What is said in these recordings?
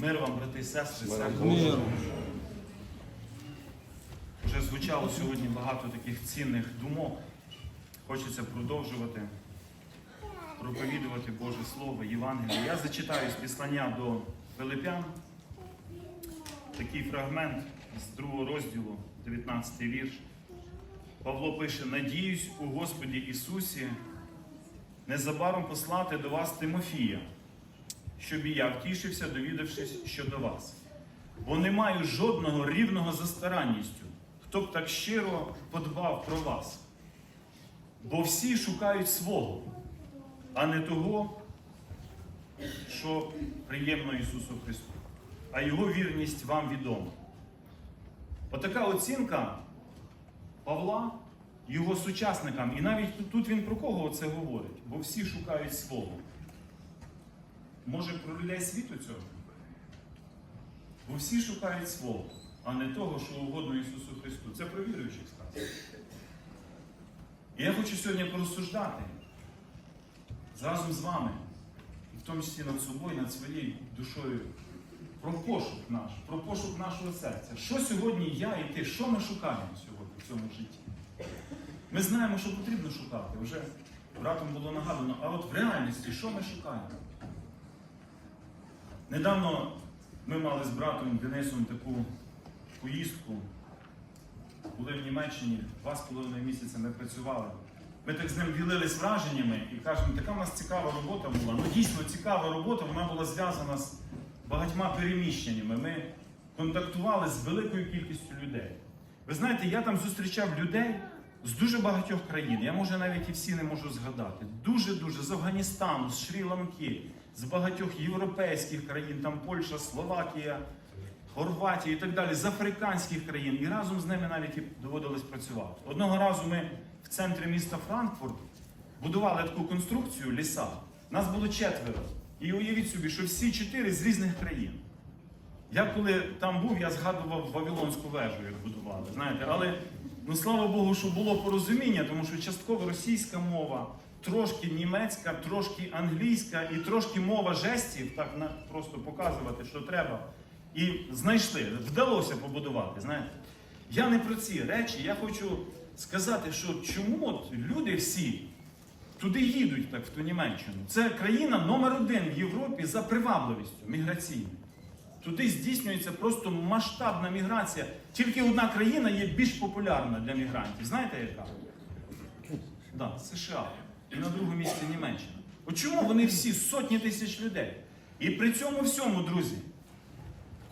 Мир вам, брати і сестри, Мир церква. Вже звучало сьогодні багато таких цінних думок. Хочеться продовжувати проповідувати Боже Слово, Євангеліє. Я зачитаю з післання до Филипян такий фрагмент з другого розділу, 19 вірш. Павло пише: Надіюсь у Господі Ісусі незабаром послати до вас Тимофія, щоб і я втішився, довідавшись щодо вас. Бо не маю жодного рівного за старанністю, хто б так щиро подбав про вас. Бо всі шукають свого, а не того, що приємно Ісусу Христу, а Його вірність вам відома. Отака оцінка Павла його сучасникам. І навіть тут- він про кого це говорить? Бо всі шукають свого. Може про людей світу цього? Бо всі шукають свого, а не того, що угодно Ісусу Христу. Це про віруючих сказано. І я хочу сьогодні порозсуждати разом з вами, і в тому числі над собою, над своєю душою, про пошук наш, про пошук нашого серця. Що сьогодні я і ти, що ми шукаємо сьогодні в цьому житті? Ми знаємо, що потрібно шукати. Вже братом було нагадано, а от в реальності, що ми шукаємо? Недавно ми мали з братом Денисом таку поїздку. Були в Німеччині, два з половиною місяця ми працювали. Ми так з ним ділились враженнями і кажемо, така в нас цікава робота була. Ну дійсно цікава робота, вона була зв'язана з багатьма переміщеннями. Ми контактували з великою кількістю людей. Ви знаєте, я там зустрічав людей з дуже багатьох країн. Я може навіть і всі не можу згадати. Дуже-дуже з Афганістану, з Шрі-Ланки, з багатьох європейських країн, там Польща, Словакія, Хорватія і так далі, з африканських країн. І разом з ними навіть і доводилось працювати. Одного разу ми в центрі міста Франкфурт будували таку конструкцію ліса. Нас було четверо. І уявіть собі, що всі чотири з різних країн. Я коли там був, я згадував Вавилонську вежу, як будували. Знаєте, але ну слава Богу, що було порозуміння, тому що частково російська мова, трошки німецька, трошки англійська і трошки мова жестів, так просто показувати, що треба. І знайшли, вдалося побудувати. Знаєте, я не про ці речі, я хочу сказати, що чому от люди всі туди їдуть так в ту Німеччину. Це країна номер один в Європі за привабливістю міграційною. Туди здійснюється просто масштабна міграція. Тільки одна країна є більш популярна для мігрантів. Знаєте яка? Да, США. І на другому місці Німеччина. От чому вони всі сотні тисяч людей? І при цьому всьому, друзі,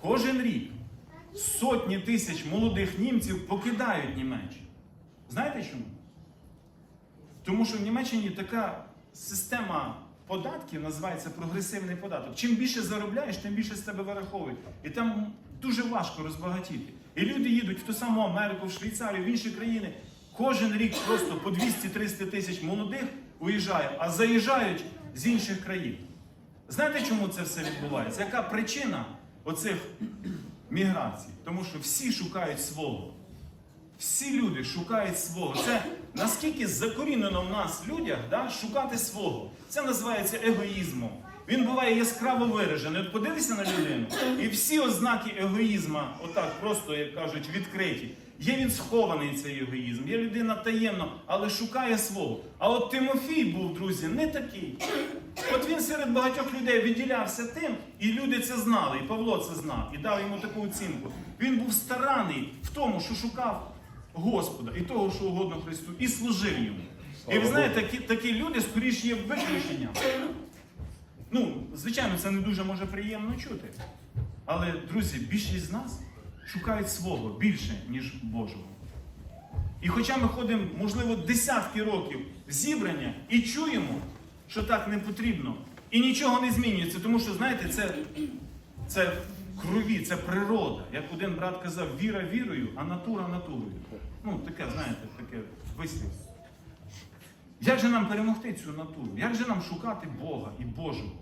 кожен рік сотні тисяч молодих німців покидають Німеччину. Знаєте чому? Тому що в Німеччині така система податків називається прогресивний податок. Чим більше заробляєш, тим більше з тебе вираховують. І там дуже важко розбагатіти. І люди їдуть в ту саму Америку, в Швейцарію, в інші країни. Кожен рік просто по 200-300 тисяч молодих уїжджає, а заїжджають з інших країн. Знаєте, чому це все відбувається? Яка причина оцих міграцій? Тому що всі шукають свого. Всі люди шукають свого. Це наскільки закорінено в нас людях да, шукати свого. Це називається егоїзмом. Він буває яскраво виражений. От подивися на людину, і всі ознаки егоїзма, отак просто, як кажуть, відкриті. Є він схований цей егоїзм, є людина таємно, але шукає свого. А от Тимофій був, друзі, не такий. От він серед багатьох людей відділявся тим, і люди це знали, і Павло це знав, і дав йому таку оцінку. Він був стараний в тому, що шукав Господа і того, що угодно Христу, і служив йому. І ви знаєте, такі, такі люди скоріш є виключенням. Ну, звичайно, це не дуже може приємно чути. Але, друзі, більшість з нас шукають свого більше, ніж Божого. І хоча ми ходимо, можливо, десятки років в зібрання і чуємо, що так не потрібно, і нічого не змінюється, тому що, знаєте, це, це крові, це природа. Як один брат казав, віра вірою, а натура натурою. Ну, таке, знаєте, таке вислів. Як же нам перемогти цю натуру? Як же нам шукати Бога і Божого?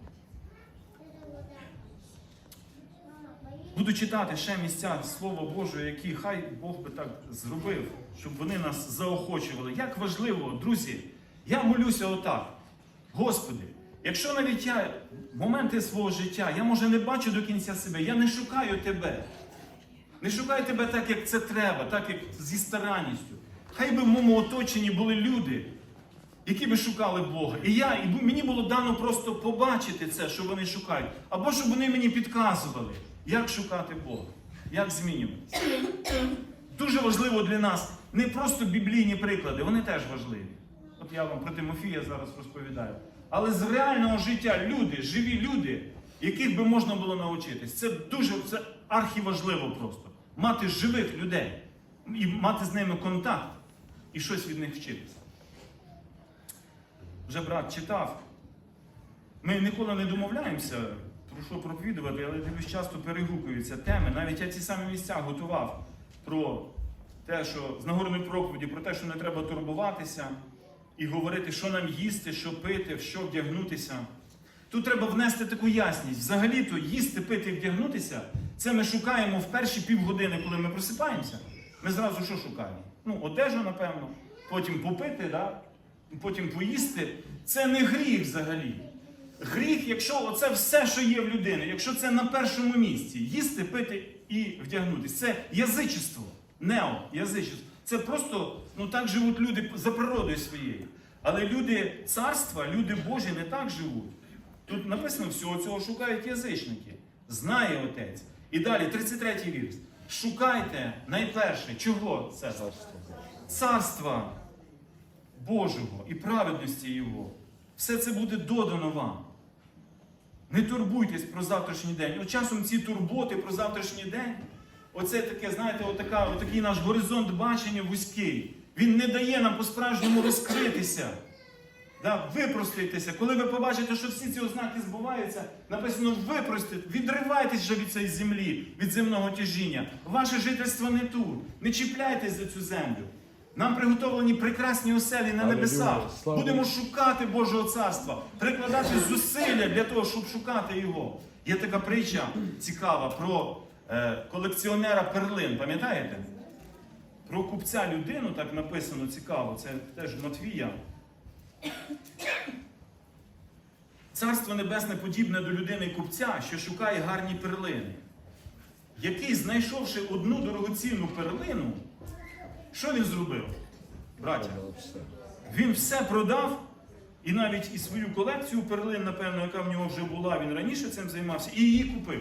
Буду читати ще місця Слова Божого, які хай Бог би так зробив, щоб вони нас заохочували. Як важливо, друзі, я молюся отак. Господи, Якщо навіть я моменти свого життя, я може не бачу до кінця себе, я не шукаю тебе. Не шукаю тебе так, як це треба, так як зі старанністю. Хай би в моєму оточенні були люди, які би шукали Бога. І я, і мені було дано просто побачити це, що вони шукають. Або щоб вони мені підказували, як шукати Бога, як змінюватися. Дуже важливо для нас не просто біблійні приклади, вони теж важливі. От я вам про Тимофія зараз розповідаю. Але з реального життя люди, живі люди, яких би можна було навчитись. Це дуже це архіважливо просто. Мати живих людей і мати з ними контакт і щось від них вчитися. Вже брат читав. Ми ніколи не домовляємося, про що проповідувати, але дивлюсь, часто перегукуються теми. Навіть я ці самі місця готував про те, що з нагорної проповіді, про те, що не треба турбуватися і говорити, що нам їсти, що пити, в що вдягнутися. Тут треба внести таку ясність. Взагалі-то їсти, пити і вдягнутися, це ми шукаємо в перші півгодини, коли ми просипаємося. Ми зразу що шукаємо? Ну, одежу, напевно, потім попити, да? потім поїсти. Це не гріх взагалі. Гріх, якщо оце все, що є в людини, якщо це на першому місці, їсти, пити і вдягнутися. Це язичество, нео, язичество. Це просто ну так живуть люди за природою своєю. Але люди царства, люди Божі не так живуть. Тут написано, всього цього шукають язичники. Знає отець. І далі, 33-й вірш. Шукайте найперше, чого це? Царства Божого і праведності Його. Все це буде додано вам. Не турбуйтесь про завтрашній день. От часом ці турботи про завтрашній день, оце таке, знаєте, отака, отакий наш горизонт бачення вузький. Він не дає нам по-справжньому розкритися. Да, випростуйтеся. Коли ви побачите, що всі ці ознаки збуваються, написано випростуйте, відривайтесь вже від цієї землі, від земного тяжіння. Ваше жительство не тут. Не чіпляйтесь за цю землю. Нам приготовлені прекрасні оселі на небесах. Будемо шукати Божого царства, прикладати зусилля для того, щоб шукати його. Є така притча цікава про е, колекціонера перлин. Пам'ятаєте? Про купця людину так написано цікаво. Це теж Матвія. Царство Небесне подібне до людини купця, що шукає гарні перлини, який, знайшовши одну дорогоцінну перлину, що він зробив? Браття, він все продав, і навіть і свою колекцію перлин, напевно, яка в нього вже була, він раніше цим займався, і її купив.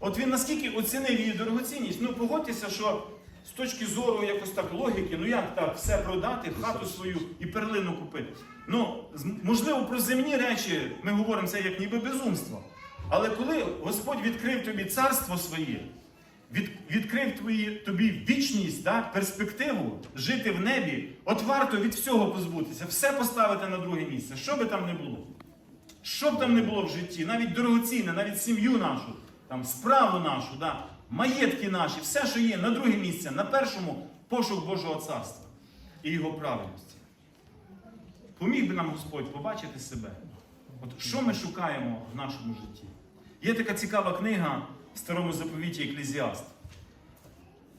От він наскільки оцінив її дорогоцінність, ну погодьтеся, що з точки зору якось так логіки, ну як так все продати, хату свою і перлину купити. Ну, можливо, про земні речі ми говоримо це як ніби безумство. Але коли Господь відкрив тобі царство своє, від, відкрив твої, тобі вічність, да, перспективу жити в небі, от варто від всього позбутися, все поставити на друге місце, що би там не було. Що б там не було в житті, навіть дорогоцінне, навіть сім'ю нашу, там, справу нашу, да, маєтки наші, все, що є, на друге місце, на першому пошук Божого царства і його праведності. Поміг би нам Господь побачити себе. От що ми шукаємо в нашому житті? Є така цікава книга в старому заповіті Еклезіаст.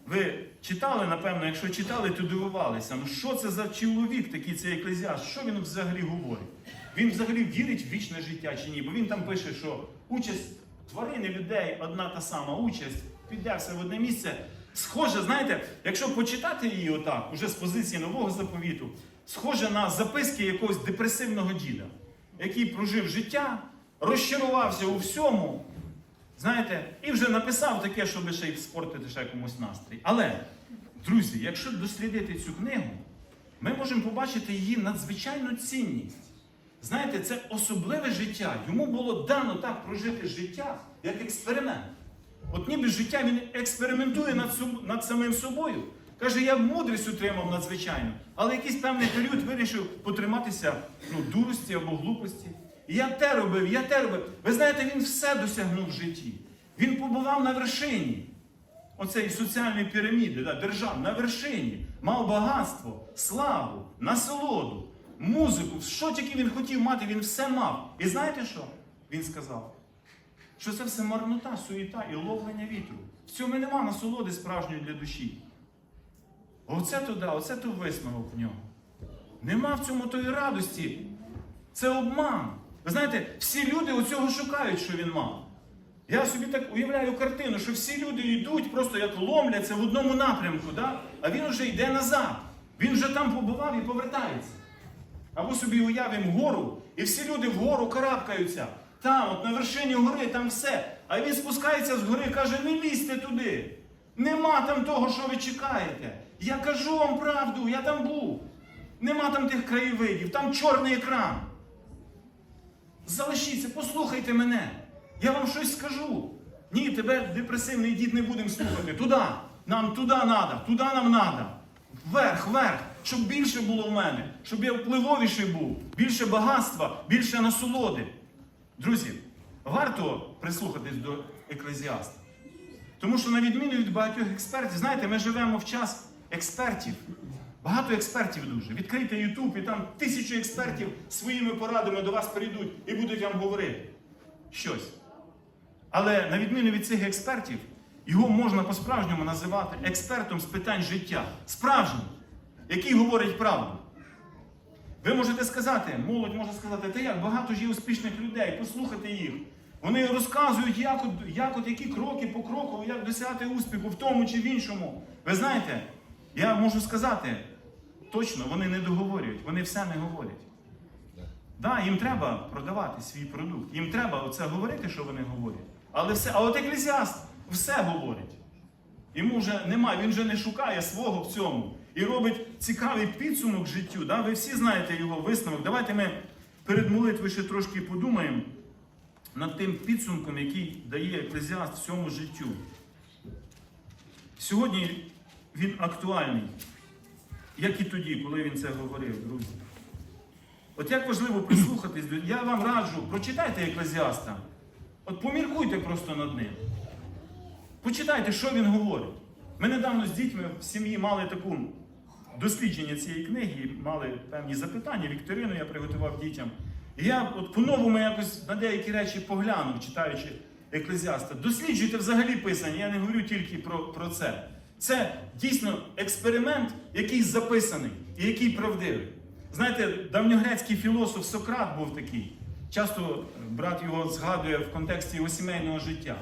Ви читали, напевно, якщо читали, то дивувалися. Ну що це за чоловік такий цей еклезіаст? Що він взагалі говорить? Він взагалі вірить в вічне життя чи ні? Бо він там пише, що участь тварини людей одна та сама участь, піде в одне місце. Схоже, знаєте, якщо почитати її отак, уже з позиції нового заповіту, схоже на записки якогось депресивного діда, який прожив життя, розчарувався у всьому, Знаєте, і вже написав таке, щоб ще й спортити ще комусь настрій. Але, друзі, якщо дослідити цю книгу, ми можемо побачити її надзвичайну цінність. Знаєте, це особливе життя. Йому було дано так прожити життя, як експеримент. От ніби життя він експериментує над, соб- над самим собою. Каже, я мудрість отримав надзвичайно, але якийсь певний період вирішив потриматися ну, дурості або глупості. Я те робив, я те робив. Ви знаєте, він все досягнув в житті. Він побував на вершині оцеї соціальної піраміди, да, держав, на вершині, мав багатство, славу, насолоду, музику. Що тільки він хотів мати, він все мав. І знаєте що? Він сказав, що це все марнота, суєта і ловлення вітру. В цьому нема насолоди справжньої для душі. Оце то да, оце то висновок в нього. Нема в цьому тої радості. Це обман. Ви знаєте, всі люди оцього шукають, що він мав. Я собі так уявляю картину, що всі люди йдуть, просто як ломляться в одному напрямку, да? а він вже йде назад. Він вже там побував і повертається. Або собі уявимо гору, і всі люди вгору карабкаються. Там, от на вершині гори, там все. А він спускається з гори і каже, не лізьте туди. Нема там того, що ви чекаєте. Я кажу вам правду, я там був. Нема там тих краєвидів, там чорний екран. Залишіться, послухайте мене. Я вам щось скажу. Ні, тебе депресивний дід не будемо слухати. Туди. Нам туди треба, туди нам треба. Вверх, вверх, щоб більше було в мене, щоб я впливовіший був, більше багатства, більше насолоди. Друзі, варто прислухатись до еклезіаста. Тому що, на відміну від багатьох експертів, знаєте, ми живемо в час експертів. Багато експертів дуже. Відкрийте YouTube, і там тисячі експертів своїми порадами до вас прийдуть і будуть вам говорити щось. Але на відміну від цих експертів, його можна по-справжньому називати експертом з питань життя. Справжнім, який говорить правду. Ви можете сказати, молодь може сказати, та як багато ж є успішних людей, послухайте їх. Вони розказують, як от, як от які кроки по кроку, як досягти успіху в тому чи в іншому. Ви знаєте, я можу сказати, точно вони не договорюють, вони все не говорять. Да, їм треба продавати свій продукт. Їм треба оце говорити, що вони говорять. Але все, а от еклезіаст все говорить. Йому вже немає, він вже не шукає свого в цьому. І робить цікавий підсумок життю. Да? Ви всі знаєте його висновок. Давайте ми перед молитвою ще трошки подумаємо над тим підсумком, який дає еклезіаст всьому життю. Сьогодні він актуальний, як і тоді, коли він це говорив, друзі. От як важливо прислухатись. Я вам раджу, прочитайте еклезіаста. От поміркуйте просто над ним. Почитайте, що він говорить. Ми недавно з дітьми в сім'ї мали таку дослідження цієї книги, мали певні запитання. Вікторину я приготував дітям. І я от по-новому якось на деякі речі поглянув, читаючи еклезіаста. Досліджуйте взагалі писання, я не говорю тільки про, про це. Це дійсно експеримент, який записаний і який правдивий. Знаєте, давньогрецький філософ Сократ був такий. Часто брат його згадує в контексті його сімейного життя.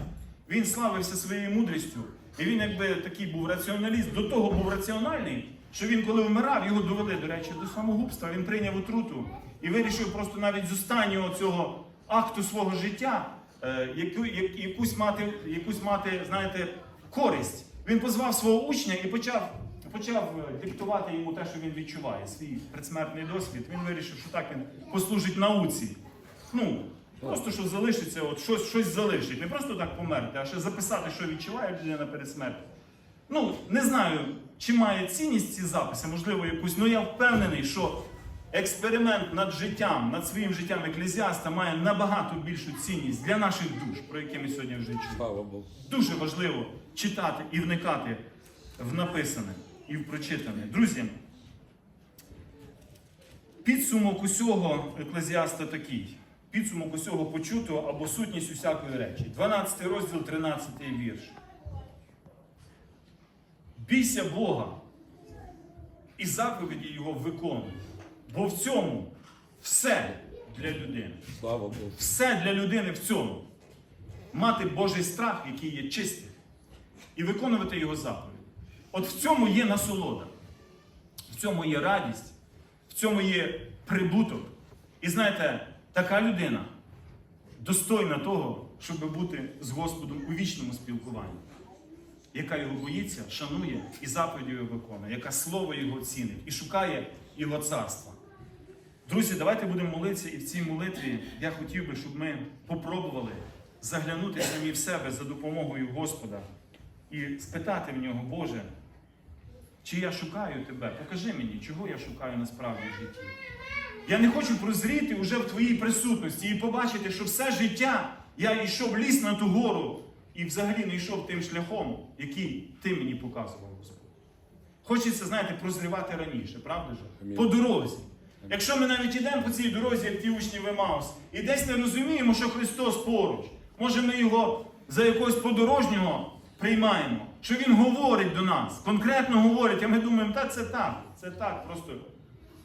Він славився своєю мудрістю, і він, якби такий був раціоналіст, до того був раціональний, що він, коли вмирав, його довели, до речі, до самогубства. Він прийняв отруту і вирішив просто навіть з останнього цього акту свого життя е, яку, якусь, мати, якусь мати, знаєте, користь. Він позвав свого учня і почав, почав е, диктувати йому те, що він відчуває, свій предсмертний досвід. Він вирішив, що так він послужить науці. Ну, просто що залишиться, от щось, щось залишить. Не просто так померти, а ще записати, що відчуває людина перед смертю. Ну, не знаю, чи має цінність ці записи, можливо, якусь, але я впевнений, що експеримент над життям, над своїм життям еклезіаста має набагато більшу цінність для наших душ, про які ми сьогодні вже чули. Дуже важливо читати і вникати в написане і в прочитане. Друзі, підсумок усього еклезіаста такий. Підсумок усього почутого або сутність усякої речі. 12 розділ, 13 вірш. Бійся Бога і заповіді Його виконуй. Бо в цьому все для людини. Слава Богу. Все для людини в цьому. Мати Божий страх, який є чистим, і виконувати його заповіді. От в цьому є насолода, в цьому є радість, в цьому є прибуток. І знаєте, така людина достойна того, щоб бути з Господом у вічному спілкуванні, яка його боїться, шанує і заповіді його виконує, яка слово його цінить і шукає його царства. Друзі, давайте будемо молитися, і в цій молитві я хотів би, щоб ми попробували заглянути самі в себе за допомогою Господа і спитати в нього, Боже, чи я шукаю тебе? Покажи мені, чого я шукаю насправді в житті. Я не хочу прозріти уже в твоїй присутності і побачити, що все життя я йшов ліс на ту гору і взагалі не йшов тим шляхом, який ти мені показував, Господь. Хочеться, знаєте, прозрівати раніше, правда ж? По дорозі. Якщо ми навіть йдемо по цій дорозі, як ті учні в Емаус, і десь не розуміємо, що Христос поруч, може ми його за якогось подорожнього приймаємо, що Він говорить до нас, конкретно говорить, а ми думаємо, та це так, це так, просто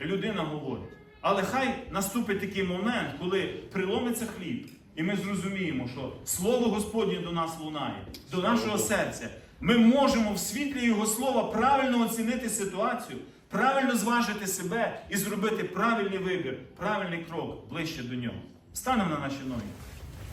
людина говорить. Але хай наступить такий момент, коли приломиться хліб, і ми зрозуміємо, що Слово Господнє до нас лунає, до нашого серця. Ми можемо в світлі Його слова правильно оцінити ситуацію, правильно зважити себе і зробити правильний вибір, правильний крок ближче до нього. Станемо на наші ноги.